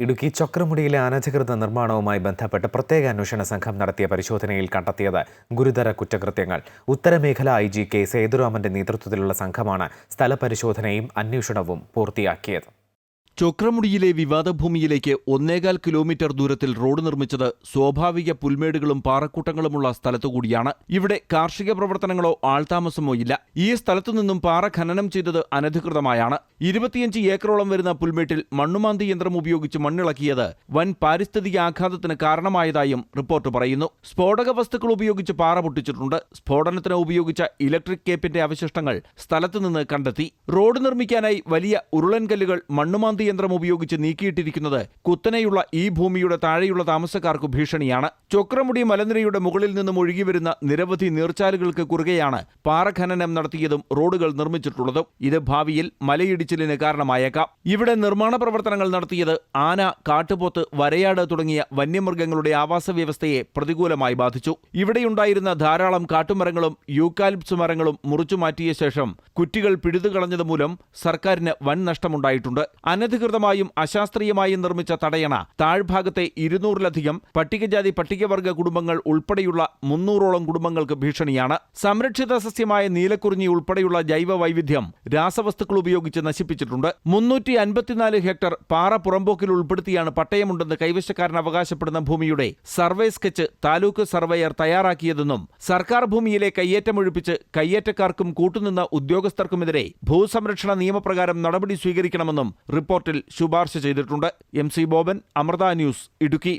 ഇടുക്കി ചക്രമുടിയിലെ അനധികൃത നിർമ്മാണവുമായി ബന്ധപ്പെട്ട് പ്രത്യേക അന്വേഷണ സംഘം നടത്തിയ പരിശോധനയിൽ കണ്ടെത്തിയത് ഗുരുതര കുറ്റകൃത്യങ്ങൾ. ഉത്തരമേഖല ഐ ജി കെ സേതുരാമന്റെ നേതൃത്വത്തിലുള്ള സംഘമാണ് സ്ഥലപരിശോധനയും അന്വേഷണവും പൂർത്തിയാക്കിയത്. ചൊക്രമുടിയിലെ വിവാദ ഭൂമിയിലേക്ക് ഒന്നേകാൽ കിലോമീറ്റർ ദൂരത്തിൽ റോഡ് നിർമ്മിച്ചത് സ്വാഭാവിക പുൽമേടുകളും പാറക്കൂട്ടങ്ങളുമുള്ള സ്ഥലത്തുകൂടിയാണ് ഇവിടെ കാർഷിക പ്രവർത്തനങ്ങളോ ആൾതാമസമോ ഇല്ല. ഈ സ്ഥലത്തു നിന്നും പാറ ഖനനം ചെയ്തത് അനധികൃതമായാണ്. ഇരുപത്തിയഞ്ച് ഏക്കറോളം വരുന്ന പുൽമേട്ടിൽ മണ്ണുമാന്തി യന്ത്രം ഉപയോഗിച്ച് മണ്ണിളക്കിയത് വൻ പാരിസ്ഥിതിക ആഘാതത്തിന് കാരണമായതായും റിപ്പോർട്ട് പറയുന്നു. സ്ഫോടക വസ്തുക്കൾ ഉപയോഗിച്ച് പാറ പൊട്ടിച്ചിട്ടുണ്ട്. സ്ഫോടനത്തിന് ഉപയോഗിച്ച ഇലക്ട്രിക് കേപ്പിന്റെ അവശിഷ്ടങ്ങൾ സ്ഥലത്തുനിന്ന് കണ്ടെത്തി. റോഡ് നിർമ്മിക്കാനായി വലിയ ഉരുളൻകല്ലുകൾ മണ്ണുമാന്തി യന്ത്രം ഉപയോഗിച്ച് നീക്കിയിട്ടിരിക്കുന്നത് കുത്തനെയുള്ള ഈ ഭൂമിയുടെ താഴെയുള്ള താമസക്കാർക്ക് ഭീഷണിയാണ്. ചൊക്രമുടി മലനിരയുടെ മുകളിൽ നിന്നും ഒഴുകിവരുന്ന നിരവധി നീർച്ചാലുകൾക്ക് കുറുകെയാണ് പാറഖനനം നടത്തിയതും റോഡുകൾ നിർമ്മിച്ചിട്ടുള്ളതും. ഇത് ഭാവിയിൽ മലയിടിച്ചിലിന് കാരണമായേക്കാം. ഇവിടെ നിർമ്മാണ പ്രവർത്തനങ്ങൾ നടത്തിയത് ആന കാട്ടുപോത്ത് വരയാട് തുടങ്ങിയ വന്യമൃഗങ്ങളുടെ ആവാസ വ്യവസ്ഥയെ പ്രതികൂലമായി ബാധിച്ചു. ഇവിടെയുണ്ടായിരുന്ന ധാരാളം കാട്ടുമരങ്ങളും യൂക്കാലിപ്സ് മരങ്ങളും മുറിച്ചുമാറ്റിയ ശേഷം കുറ്റികൾ പിഴുതുകളഞ്ഞത് മൂലം സർക്കാരിന് വൻ നഷ്ടമുണ്ടായിട്ടുണ്ട്. അനധികൃതമായും അശാസ്ത്രീയമായും നിർമ്മിച്ച തടയണ താഴ്ഭാഗത്തെ ഇരുന്നൂറിലധികം പട്ടികജാതി പട്ടികവർഗ കുടുംബങ്ങൾ ഉൾപ്പെടെയുള്ള മുന്നൂറോളം കുടുംബങ്ങൾക്ക് ഭീഷണിയാണ്. സംരക്ഷിത സസ്യമായ നീലക്കുറിഞ്ഞി ഉൾപ്പെടെയുള്ള ജൈവ വൈവിധ്യം രാസവസ്തുക്കൾ ഉപയോഗിച്ച് നശിപ്പിച്ചിട്ടുണ്ട്. മുന്നൂറ്റി അൻപത്തിനാല് ഹെക്ടർ പാറ പുറമ്പോക്കിൽ ഉൾപ്പെടുത്തിയാണ് പട്ടയമുണ്ടെന്ന് കൈവശക്കാരൻ അവകാശപ്പെടുന്ന ഭൂമിയുടെ സർവേ സ്കെച്ച് താലൂക്ക് സർവേയർ തയ്യാറാക്കിയതെന്നും സർക്കാർ ഭൂമിയിലെ കയ്യേറ്റമൊഴിപ്പിച്ച് കയ്യേറ്റക്കാർക്കും കൂട്ടുനിന്ന ഉദ്യോഗസ്ഥർക്കുമെതിരെ ഭൂസംരക്ഷണ നിയമപ്രകാരം നടപടി സ്വീകരിക്കണമെന്നും റിപ്പോർട്ടിൽ ശുപാർശ ചെയ്തിട്ടുണ്ട്. M C Boban Amrita news Idukki.